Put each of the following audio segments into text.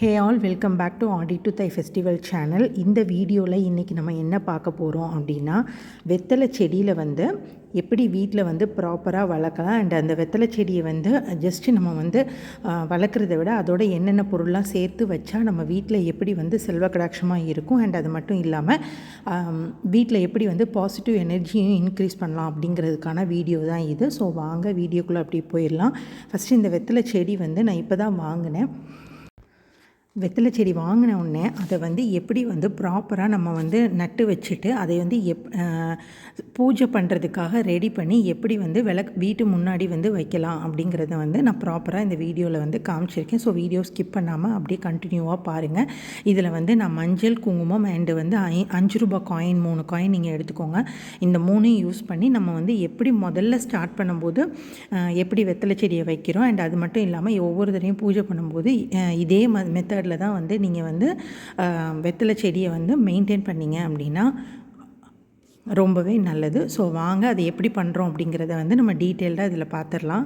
Hey all welcome back to Aadi to Thai festival channel இந்த வீடியோவில் இன்றைக்கி நம்ம என்ன பார்க்க போகிறோம் அப்படின்னா வெத்தலை செடியில் வந்து எப்படி வீட்டில் வந்து ப்ராப்பராக வளர்க்கலாம் அண்ட் அந்த வெத்தலை செடியை வந்து ஜஸ்ட்டு நம்ம வந்து வளர்க்குறத விட அதோட என்னென்ன பொருள்லாம் சேர்த்து வச்சா நம்ம வீட்டில் எப்படி வந்து செல்வ கடாட்சமாக இருக்கும் அண்ட் அது மட்டும் இல்லாமல் வீட்டில் எப்படி வந்து பாசிட்டிவ் எனர்ஜியும் இன்க்ரீஸ் பண்ணலாம் அப்படிங்கிறதுக்கான வீடியோ தான் இது. ஸோ வாங்க வீடியோக்குள்ளே அப்படி போயிடலாம். ஃபஸ்ட்டு இந்த வெத்தலை செடி வந்து நான் இப்போ தான் வாங்கினேன். வெத்தலை செடி வாங்கின உடனே அதை வந்து எப்படி வந்து ப்ராப்பராக நம்ம வந்து நட்டு வச்சுட்டு அதை வந்து எப் பூஜை பண்ணுறதுக்காக ரெடி பண்ணி எப்படி வந்து விளக்கு வீட்டு முன்னாடி வந்து வைக்கலாம் அப்படிங்கிறத வந்து நான் ப்ராப்பராக இந்த வீடியோவில் வந்து காமிச்சிருக்கேன். ஸோ வீடியோ ஸ்கிப் பண்ணாமல் அப்படியே கண்டினியூவாக பாருங்கள் இதில் வந்து நான் மஞ்சள் குங்குமம் அண்டு வந்து ஐ அஞ்சு ரூபாய் காயின் மூணு காயின் நீங்கள் எடுத்துக்கோங்க. இந்த மூணையும் யூஸ் பண்ணி நம்ம வந்து எப்படி முதல்ல ஸ்டார்ட் பண்ணும்போது எப்படி வெத்தலை செடியை வைக்கிறோம் அண்ட் அது மட்டும் இல்லாமல் ஒவ்வொரு தடையும் பூஜை பண்ணும்போது இதே மெத்தட் மெத்தடில் தான் வந்து நீங்கள் வந்து வெத்தலை செடியை வந்து மெயின்டைன் பண்ணீங்க அப்படின்னா ரொம்பவே நல்லது. ஸோ வாங்க அதை எப்படி பண்ணுறோம் அப்படிங்கிறத வந்து நம்ம டீட்டெயில்டாக இதில் பார்த்துடலாம்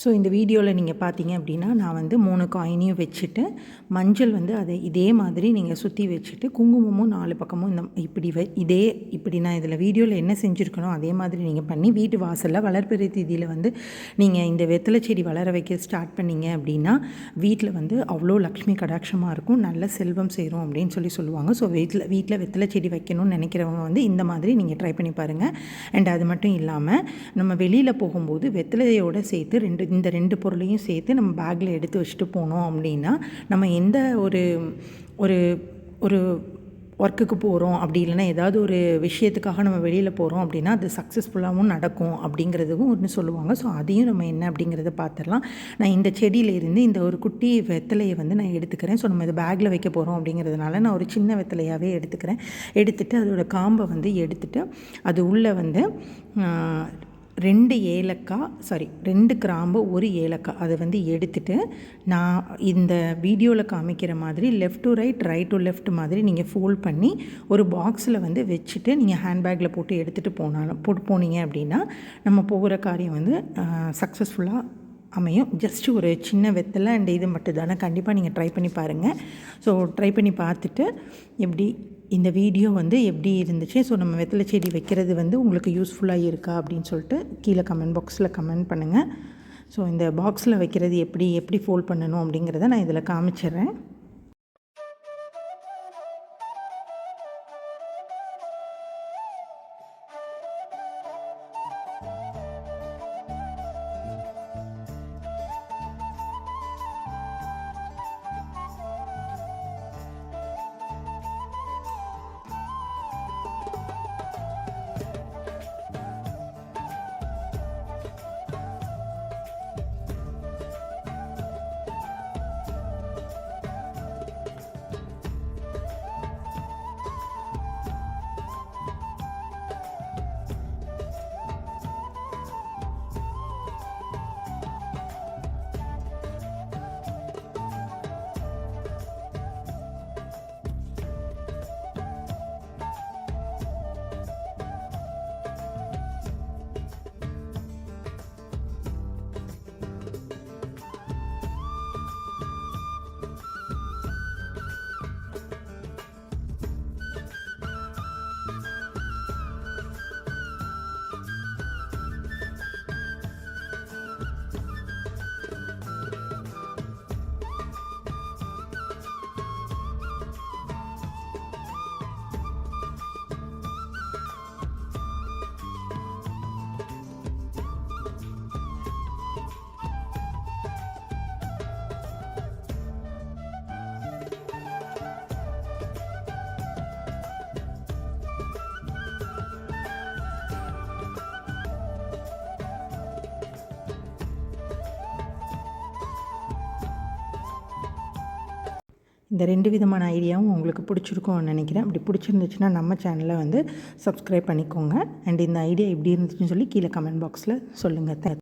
ஸோ இந்த வீடியோவில் நீங்கள் பார்த்தீங்க அப்படின்னா நான் வந்து மூணு காயினையும் வச்சுட்டு மஞ்சள் வந்து அதை இதே மாதிரி நீங்கள் சுற்றி வச்சுட்டு குங்குமமும் நாலு பக்கமும் இந்த இப்படி வ இதே இப்படி நான் இதில் வீடியோவில் என்ன செஞ்சுருக்கணும் அதே மாதிரி நீங்கள் பண்ணி வீட்டு வாசலில் வளர்ப்பிறை தீதியில் வந்து நீங்கள் இந்த வெத்தலை செடி வளர வைக்க ஸ்டார்ட் பண்ணீங்க அப்படின்னா வீட்டில் வந்து அவ்வளோ லக்ஷ்மி கடாட்சமாக இருக்கும் நல்ல செல்வம் சேரும் அப்படின்னு சொல்லி சொல்லுவாங்க. ஸோ வீட்டில் வீட்டில் வெத்தலை செடி வைக்கணும்னு நினைக்கிறவங்க வந்து இந்த மாதிரி நீங்கள் ட்ரை பண்ணி பாருங்கள் அண்ட் அது மட்டும் இல்லாமல் நம்ம வெளியில் போகும்போது வெத்தலையோடு சேர்த்து ரெண்டு இந்த ரெண்டு பொருளையும் சேர்த்து நம்ம பேக்கில் எடுத்து வச்சுட்டு போனோம் அப்படின்னா நம்ம எந்த ஒரு ஒரு ஒரு ஒர்க்குக்கு போகிறோம் அப்படி இல்லைன்னா ஏதாவது ஒரு விஷயத்துக்காக நம்ம வெளியில் போகிறோம் அப்படின்னா அது சக்ஸஸ்ஃபுல்லாகவும் நடக்கும் அப்படிங்கிறதுக்கும் ஒன்று சொல்லுவாங்க. ஸோ அதையும் நம்ம என்ன அப்படிங்கிறத பார்த்துடலாம். நான் இந்த செடியிலேருந்து இந்த ஒரு குட்டி வெத்தலையை வந்து நான் எடுத்துக்கிறேன். ஸோ நம்ம இது பேக்கில் வைக்க போகிறோம் அப்படிங்கிறதுனால நான் ஒரு சின்ன வெத்தலையாகவே எடுத்துக்கிறேன். எடுத்துகிட்டு அதோடய காம்பை வந்து எடுத்துகிட்டு அது உள்ளே வந்து ரெண்டு ஏலக்காய் சாரி ரெண்டு கிராம்பு ஒரு ஏலக்காய். அதை வந்து எடுத்துகிட்டு நான் இந்த வீடியோவில் காமிக்கிற மாதிரி left to right right to left மாதிரி நீங்கள் ஃபோல்ட் பண்ணி ஒரு பாக்ஸில் வந்து வச்சுட்டு நீங்கள் ஹேண்ட்பேக்கில் போட்டு எடுத்துகிட்டு போனாலும் போட்டு போனீங்க அப்படின்னா நம்ம போகிற காரியம் வந்து சக்ஸஸ்ஃபுல்லாக அமையும். ஜஸ்ட் ஒரு சின்ன வெத்தலை அண்ட் இது மட்டும் தானே கண்டிப்பாக நீங்கள் ட்ரை பண்ணி பாருங்கள் ஸோ ட்ரை பண்ணி பார்த்துட்டு எப்படி இந்த வீடியோ வந்து எப்படி இருந்துச்சு? ஸோ நம்ம வெத்தலை செடி வைக்கிறது வந்து உங்களுக்கு யூஸ்ஃபுல்லாக இருக்கா அப்படின்னு சொல்லிட்டு கீழே கமெண்ட் பாக்ஸில் கமெண்ட் பண்ணுங்கள் ஸோ இந்த பாக்ஸில் வைக்கிறது எப்படி எப்படி ஃபோல்ட் பண்ணணும் அப்படிங்கிறத நான் இதில் காமிச்சிடுறேன். இந்த ரெண்டு விதமான ஐடியாவும் உங்களுக்கு பிடிச்சிருக்கும்னு நினைக்கிறேன். அப்படி பிடிச்சிருந்துச்சுன்னா நம்ம சேனலை வந்து சப்ஸ்கிரைப் பண்ணிக்கோங்க. அண்ட் இந்த ஐடியா எப்படி இருந்துச்சுன்னு சொல்லி கீழே கமெண்ட் பாக்ஸில் சொல்லுங்கள்